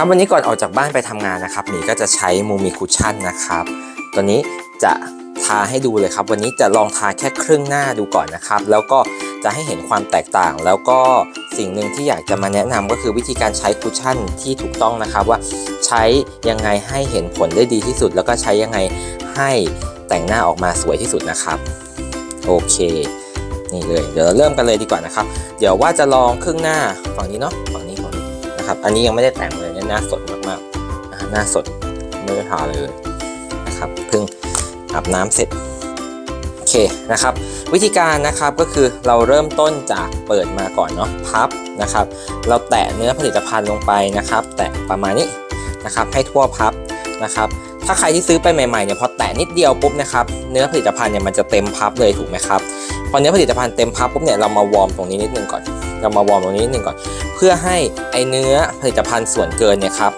ครับวันนี้ก่อนออกจากบ้านไปทำงานนะครับหมีก็จะใช้มูมิคุชชั่นนะครับ ตัวนี้จะทาให้ดูเลยครับ วันนี้จะลองทาแค่ครึ่งหน้าดูก่อนนะครับ แล้วก็จะให้เห็นความแตกต่าง แล้วก็สิ่งหนึ่งที่อยากจะมาแนะนำก็คือวิธีการใช้คุชชั่นที่ถูกต้องนะครับ ว่าใช้ยังไงให้เห็นผลได้ดีที่สุด แล้วก็ใช้ยังไงให้แต่งหน้าออกมาสวยที่สุดนะครับโอเคนี่เลยเดี๋ยวเราเริ่มกันเลยดีกว่านะครับ เดี๋ยวว่าจะลองครึ่งหน้าฝั่งนี้เนาะฝั่งนี้ฝั่งนี้นะครับ อันนี้ยังไม่ได้แต่งเลย หน้าสดมากๆนะฮะหน้าสดไม่ได้ทาเลยนะครับเพิ่งอาบน้ำเสร็จโอเคนะครับ วิธีการนะครับก็คือเราเริ่มต้นจากเปิดมาก่อนเนาะพับนะครับ เราแตะเนื้อผลิตภัณฑ์ลงไปนะครับ แตะประมาณนี้นะครับให้ทั่วพับนะครับถ้าใครที่ซื้อไปใหม่ๆเนี่ยพอแตะนิดเดียวปุ๊บนะครับเนื้อผลิตภัณฑ์เนี่ยมันจะเต็มพับเลยถูกไหมครับพอเนื้อผลิตภัณฑ์เต็มพับปุ๊บเนี่ยเรามาวอร์มตรงนี้นิดนึงก่อน เรามาวอร์มตรงนี้นิดนึงก่อน เพื่อให้ไอเนื้อผลิตภัณฑ์ส่วนเกินเนี่ยครับ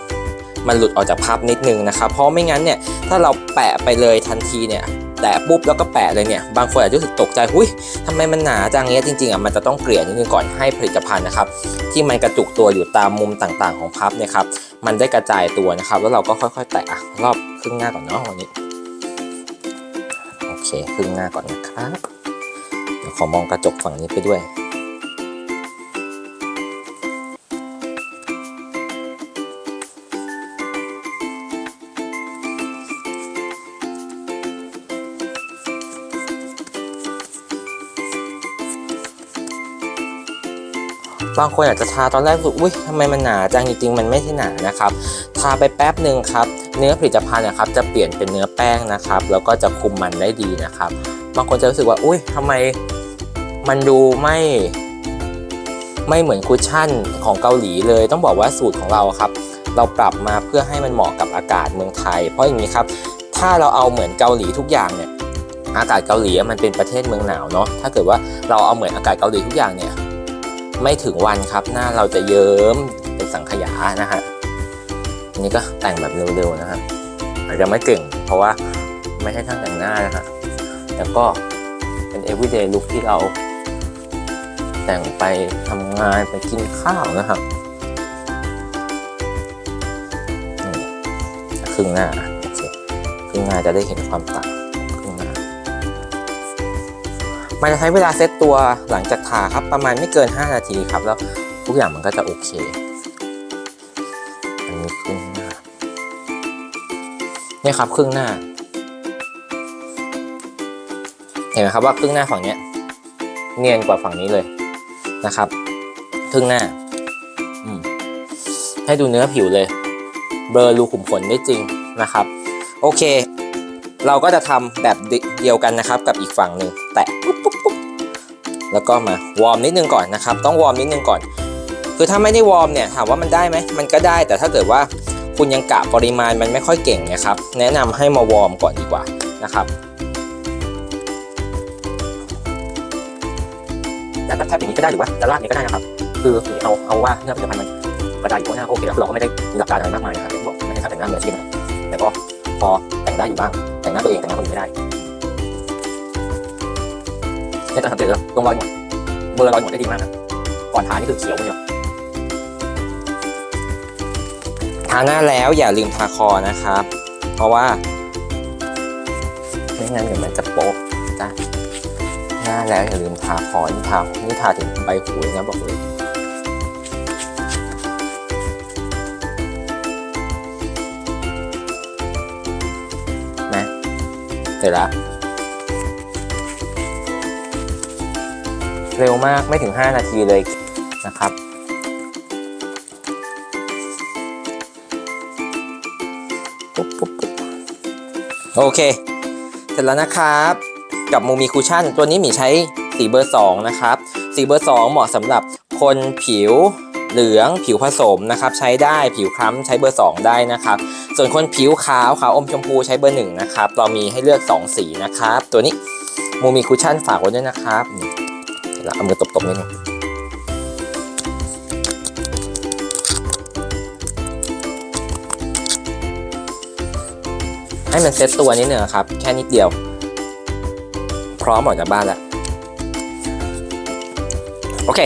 มันหลุดออกจากพับนิดนึงนะครับ เพราะไม่งั้นเนี่ยถ้าเราแปะไปเลยทันทีเนี่ยแตะปุ๊บแล้วก็แปะเลยเนี่ยบางคนอาจจะรู้สึกตกใจหุ้ยทำไมมันหนาจังเนี้ยจริงๆอะมันจะต้องเกลี่ยนิดนึงก่อนให้ผลิตภัณฑ์นะครับที่มันกระจุกตัวอยู่ตามมุมต่างๆ ของพับเนี่ยครับมันได้กระจายตัวนะครับ แล้วเราก็ค่อยๆ แตะรอบครึ่งหน้าก่อนเนาะวันนี้โอเคครึ่งหน้าก่อนนะครับเดี๋ยวขอมองกระจกฝั่งนี้ไปด้วย บางคนอาจจะทาตอนแรกรู้สึกอุ้ยทำไมมันหนาจังจริงๆมันไม่ใช่หนานะครับทาไปแป๊บหนึ่งครับ เนื้อผลิตภัณฑ์นะครับจะเปลี่ยนเป็นเนื้อแป้งนะครับแล้วก็จะคุมมันได้ดีนะครับ บางคนจะรู้สึกว่าอุ้ยทำไมมันดูไม่ไม่เหมือนคุชชั่นของเกาหลีเลย ต้องบอกว่าสูตรของเราครับ เราปรับมาเพื่อให้มันเหมาะกับอากาศเมืองไทย เพราะอย่างนี้ครับ ถ้าเราเอาเหมือนเกาหลีทุกอย่างเนี่ยอากาศเกาหลีมันเป็นประเทศเมืองหนาวเนาะถ้าเกิดว่าเราเอาเหมือนอากาศเกาหลีทุกอย่างเนี่ย ไม่ถึงวันครับ หน้าเราจะเยิ้มเป็นสังขยานะฮะอันนี้ก็แต่งแบบเร็วๆนะฮะอาจจะไม่เก่ง เพราะว่าไม่ใช่ช่างแต่งหน้านะฮะแต่ก็เป็น everyday look ที่เรา แต่งไปทำงานไปกินข้าวนะครับครึ่งหน้าคครึ่งหน้าจะได้เห็นความต่าง มันจะใช้เวลาเซตตัวหลังจากทาครับประมาณไม่เกิน 5 นาทีครับ แล้วทุกอย่างมันก็จะโอเค อันนี้ครึ่งหน้าเนี่ยครับครึ่งหน้า เห็นไหมครับว่าครึ่งหน้าฝั่งเนี้ยเนียนกว่าฝั่งนี้เลยนะครับ ครึ่งหน้าให้ดูเนื้อผิวเลย เบลอรูขุมขนได้จริงนะครับ โอเค เราก็จะทำแบบเดียวกันนะครับ กับอีกฝั่งหนึ่งแตะปุ๊บปุ๊บปุ๊บแล้วก็มาวอร์มนิดนึงก่อนนะครับ ต้องวอร์มนิดนึงก่อน คือถ้าไม่ได้วอร์มเนี่ยถามว่ามันได้ไหมมันก็ได้ แต่ถ้าเกิดว่าคุณยังกะปริมาณมันไม่ค่อยเก่งนะครับ แนะนำให้มาวอร์มก่อนดีกว่านะครับแต่ถ้าอย่างนี้ก็ได้หรือว่าจะลาดนี้ก็ได้นะครับ คือเอาเอาว่าเนื้อผลิตภัณฑ์มันกระจายอยู่ข้างหน้าโอเคแล้วเราก็ไม่ได้มีหลักการอะไรมากมายนะครับไม่ได้ทำแต่งหน้าเหมืออาชีพนะครับแต่ก็พอแต่งได้อยู่บ้าง แต่งหน้าตัวเองแต่งหน้าคนอื่นไม่ได้เนี่ยจะสังเกตเลยลงรอยหมดเบอร์รอยหมดได้ดีมากนะก่อนทานี่คือเขียวเลยทาหน้าแล้วอย่าลืมทาคอนะครับ เพราะว่าไม่งั้นเดี๋ยวมันจะโป๊ะจ้ะหน้าแล้วอย่าลืมทาคอนี่ทานี่ทาถึงใบหูเลยนะบอกเลย เสร็จแล้วเร็วมากไม่ถึง 5 นาทีเลยนะครับปุ๊บปุ๊บปุ๊บโอเค เสร็จแล้วนะครับ กับมูมีคูชั่น ตัวนี้หมีใช้สีเบอร์ 2 นะครับ สีเบอร์ 2 เหมาะสำหรับคนผิว เหลืองผิวผสมนะครับใช้ได้ผิวคล้ำใช้เบอร์ 2 ได้นะครับ ส่วนคนผิวขาวขาวอมชมพูใช้เบอร์หนึ่งนะครับเรามีให้เลือก 2 สีนะครับ ตัวนี้มูมีคุชชั่นฝากไว้ด้วยนะครับนี่เดี๋ยวเราเอามือตบๆนิดนึงให้มันเซ็ตตัวนิดนึงครับ แค่นิดเดียว พร้อมออกจากบ้านแล้ว โอเค